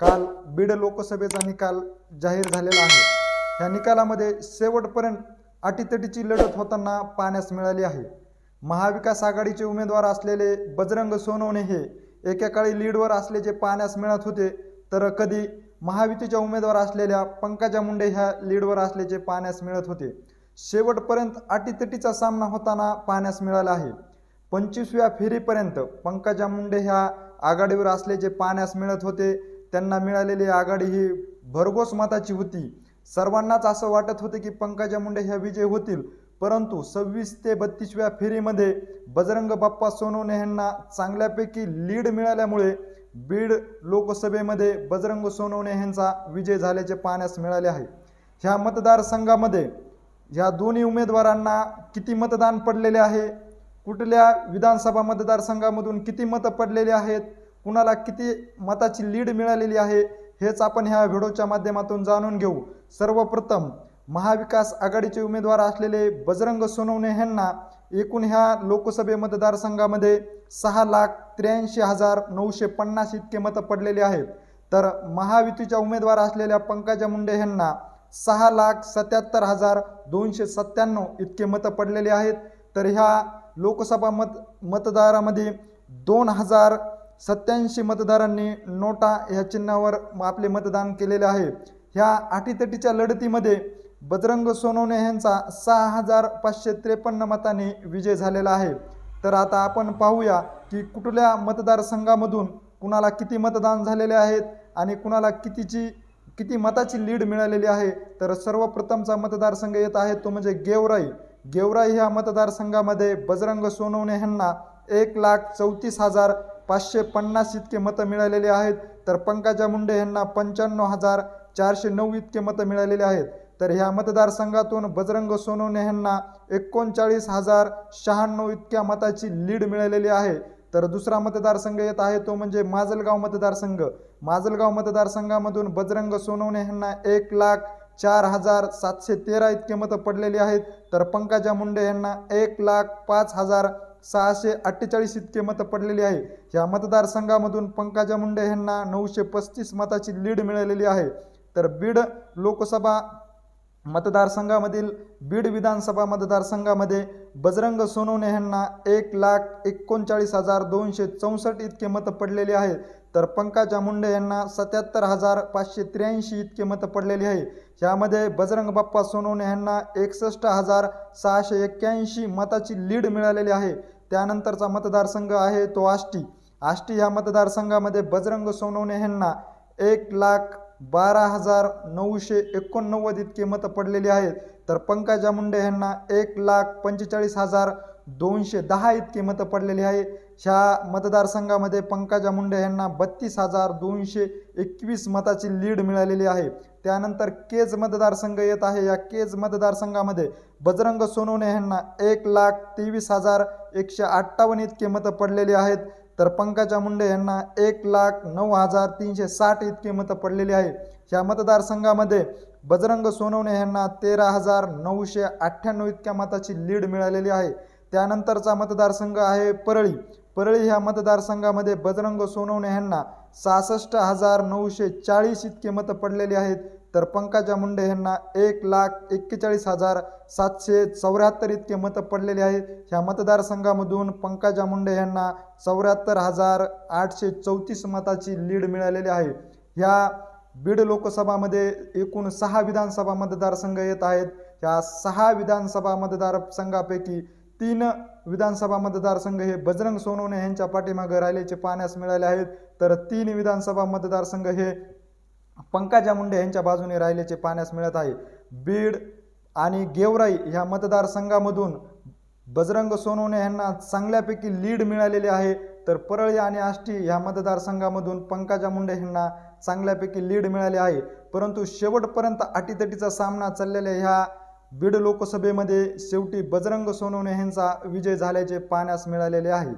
काल बीड लोकसभेचा निकाल जाहीर झालेला आहे. ह्या निकालामध्ये शेवटपर्यंत अटीतटीची लढत होताना पाहण्यास मिळाली आहे. महाविकास आघाडीचे उमेदवार असलेले बजरंग सोनवणे हे एकेकाळी लीडवर असल्याचे पाहण्यास मिळत होते. तर कधी महायुतीच्या उमेदवार असलेल्या पंकजा मुंडे ह्या लीडवर असल्याचे पाहण्यास मिळत होते. शेवटपर्यंत अटीतटीचा सामना होताना पाहण्यास मिळाला आहे. पंचवीसव्या फेरीपर्यंत पंकजा मुंडे ह्या आघाडीवर असल्याचे पाहण्यास मिळत होते. त्यांना मिळालेली आघाडी ही भरघोस मताची होती. सर्वांनाच असं वाटत होते की पंकजा मुंडे ह्या विजय होतील. परंतु सव्वीस ते बत्तीसव्या फेरीमध्ये बजरंग बाप्पा सोनवणे यांना चांगल्यापैकी लीड मिळाल्यामुळे बीड लोकसभेमध्ये बजरंग सोनवणे यांचा विजय झाल्याचे पाहण्यास मिळाले आहे. ह्या मतदारसंघामध्ये ह्या दोन्ही उमेदवारांना किती मतदान पडलेले आहे? कुठल्या विधानसभा मतदारसंघामधून किती मतं पडलेली आहेत? कुणाला किती मताची लीड मिळालेली आहे हेच आपण ह्या व्हिडिओच्या माध्यमातून जाणून घेऊ. सर्वप्रथम महाविकास आघाडीचे उमेदवार असलेले बजरंग सोनवणे यांना एकूण ह्या लोकसभे मतदारसंघामध्ये सहा लाख त्र्याऐंशी हजार नऊशे पन्नास इतके मतं पडलेली आहेत. तर महायुतीच्या उमेदवार असलेल्या पंकजा मुंडे यांना सहा लाख सत्याहत्तर हजार दोनशे सत्त्याण्णव इतके मतं पडलेली आहेत. तर ह्या लोकसभा मत मतदारामध्ये दोन हजार सत्याऐंशी मतदारांनी नोटा ह्या चिन्हावर आपले मतदान केलेले आहे. ह्या अटीतटीच्या लढतीमध्ये बजरंग सोनवणे यांचा सहा हजार पाचशे त्रेपन्न मतांनी विजय झालेला आहे. तर आता आपण पाहूया की कुठल्या मतदारसंघामधून कुणाला किती मतदान झालेले आहेत आणि कुणाला कितीची किती मताची लीड मिळालेली आहे. तर सर्वप्रथमचा मतदारसंघ येत आहे तो म्हणजे गेवराई. गेवराई ह्या मतदारसंघामध्ये बजरंग सोनवणे यांना एक लाख चौतीस हजार पाचशे पन्नास इतके मतं मिळालेले आहेत. तर पंकजा मुंडे यांना पंच्याण्णव हजार चारशे नऊ इतके मतं मिळालेले आहेत. तर ह्या मतदारसंघातून बजरंग सोनवणे यांना एकोणचाळीस हजार शहाण्णव इतक्या मताची लीड मिळालेली आहे. तर दुसरा मतदारसंघ येत आहे तो म्हणजे माजलगाव मतदारसंघ. माजलगाव मतदारसंघामधून बजरंग सोनवणे यांना एक लाख चार हजार सातशे तेरा इतके मतं पडलेली आहेत. तर पंकजा मुंडे यांना एक लाख पाच हजार सहाशे अठ्ठेचाळीस इतके मतं पडलेली आहे. ह्या मतदारसंघामधून पंकजा मुंडे यांना नऊशे पस्तीस मताची लीड मिळालेली आहे. तर बीड लोकसभा मतदारसंघामधील बीड विधानसभा मतदारसंघामध्ये बजरंग सोनवणे यांना एक लाख एकोणचाळीस हजार दोनशे चौसष्ट इतके मतं पडलेली आहेत. तर पंकजा मुंडे यांना सत्याहत्तर हजार पाचशे त्र्याऐंशी इतके मतं पडलेली आहे. यामध्ये बजरंग बाप्पा सोनवणे यांना एकसष्ट हजार सहाशे एक्क्याऐंशी मताची लीड मिळालेली आहे. त्यानंतरचा मतदारसंघ आहे तो आष्टी. आष्टी ह्या मतदारसंघामध्ये बजरंग सोनवणे यांना एक लाख बारा हजार नऊशे एकोणनव्वद इतके मतं पडलेली आहेत. तर पंकजा मुंडे यांना एक लाख पंचेचाळीस हजार दोनशे दहा इतके मतं पडलेली आहे. ह्या मतदारसंघामध्ये पंकजा मुंडे यांना बत्तीस हजार दोनशे एकवीस मताची लीड मिळालेली आहे. त्यानंतर केज मतदारसंघ येत आहे. या केज मतदारसंघामध्ये बजरंग सोनवणे यांना एक लाख तेवीस हजार एकशे अठ्ठावन्न इतके मतं पडलेली आहेत. तर पंकजा मुंडे यांना एक लाख नऊ हजार तीनशे साठ इतके मतं पडलेली आहे. ह्या मतदारसंघामध्ये बजरंग सोनवणे यांना तेरा हजार नऊशे अठ्ठ्याण्णव इतक्या मताची लीड मिळालेली आहे. त्यानंतरचा मतदारसंघ आहे परळी. परळी ह्या मतदारसंघामध्ये बजरंग सोनवणे यांना सहासष्ट हजार नऊशे चाळीस इतके मतं पडलेली आहेत. तर पंकजा मुंडे यांना एक लाख एक्केचाळीस हजार सातशे चौऱ्याहत्तर इतके मतं पडलेली आहेत. ह्या मतदारसंघामधून पंकजा मुंडे यांना चौऱ्याहत्तर हजार आठशे चौतीस मताची लीड मिळालेली आहे. ह्या बीड लोकसभामध्ये एकूण सहा विधानसभा मतदारसंघ येत आहेत. ह्या सहा विधानसभा मतदारसंघापैकी तीन विधानसभा मतदारसंघ हे बजरंग सोनवणे यांच्या पाठीमागे राहिल्याचे पाहण्यास मिळाले आहेत. तर तीन विधानसभा मतदारसंघ हे पंकजा मुंडे यांच्या बाजूने राहिल्याचे पाहण्यास मिळत आहे. बीड आणि गेवराई ह्या मतदारसंघामधून बजरंग सोनवणे यांना चांगल्यापैकी लीड मिळालेली आहे. तर परळी आणि आष्टी ह्या मतदारसंघामधून पंकजा मुंडे यांना चांगल्यापैकी लीड मिळाली आहे. परंतु शेवटपर्यंत अटीतटीचा सामना चाललेल्या ह्या बीड लोकसभेमध्ये शेवटी बजरंग सोनवणे यांचा विजय झाल्याचे पाहण्यास मिळालेले आहे.